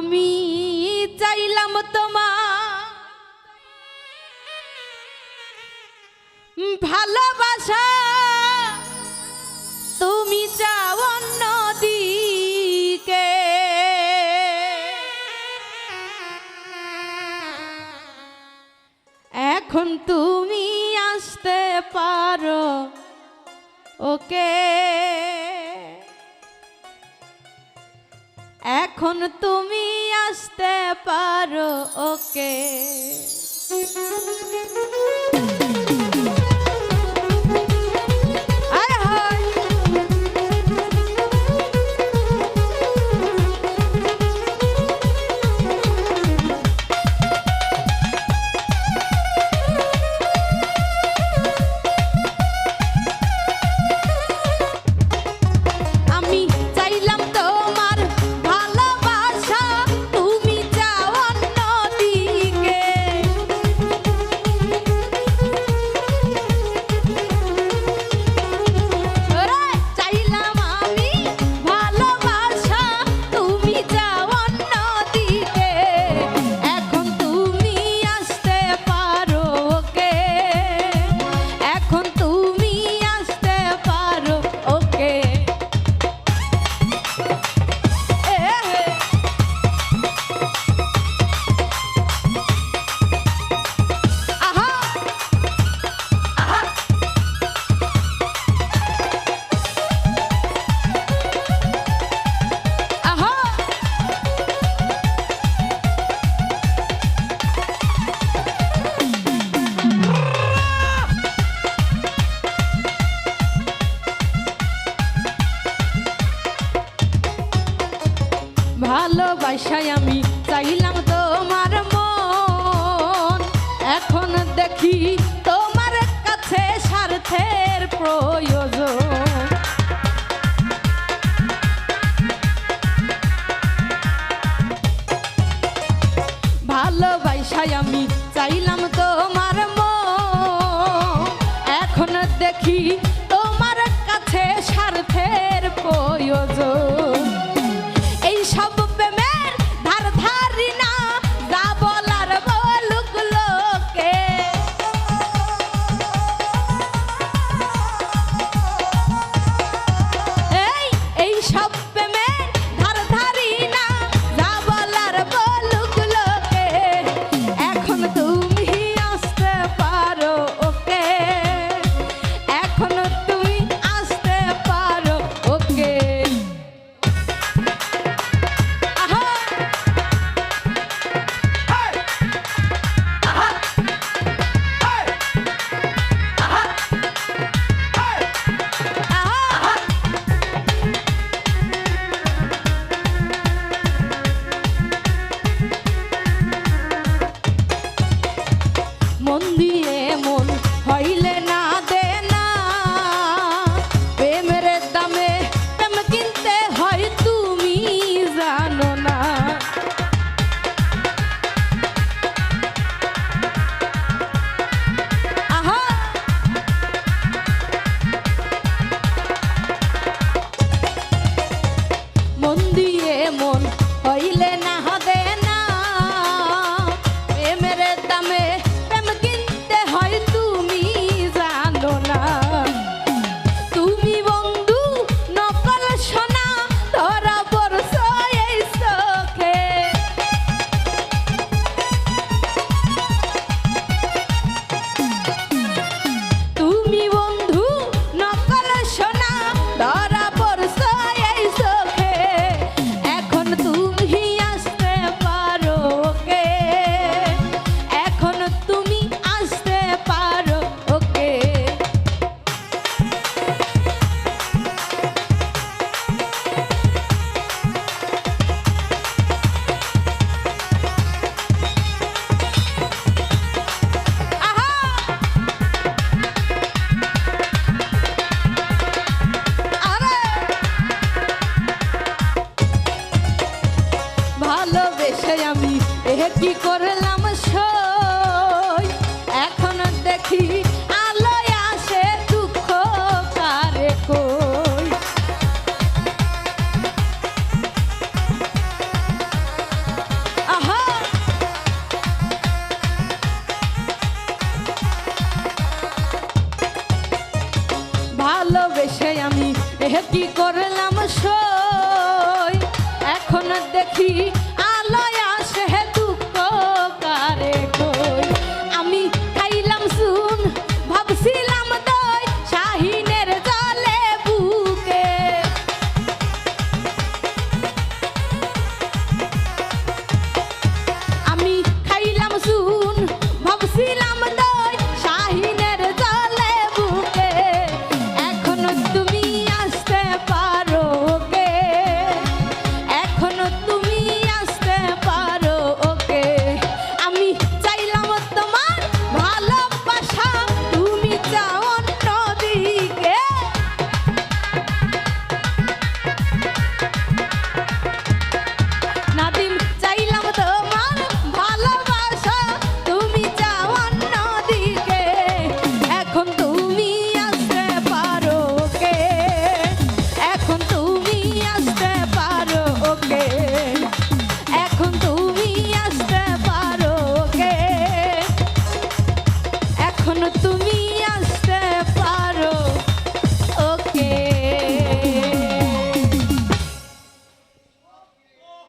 আমি চাইলাম তোমা ভালোবাসা। তুমি চাও অন্য দিকে এখন তুমি আসতে পারো ওকে। এখন তুমি আসতে পারো ওকে। ভালোবাসাই আমি চাইলাম তোমার মন। এখন দেখি তোমার কাছে স্বার্থের প্রয়োজন। ভালোবাসাই আমি চাইলাম তোমার মন। এখন দেখি কি করলাম সই? এখন দেখি আলোয় আসে দুঃখ কারে কই? ভালোবেসে আমি এ কি করলাম সই? এখন দেখি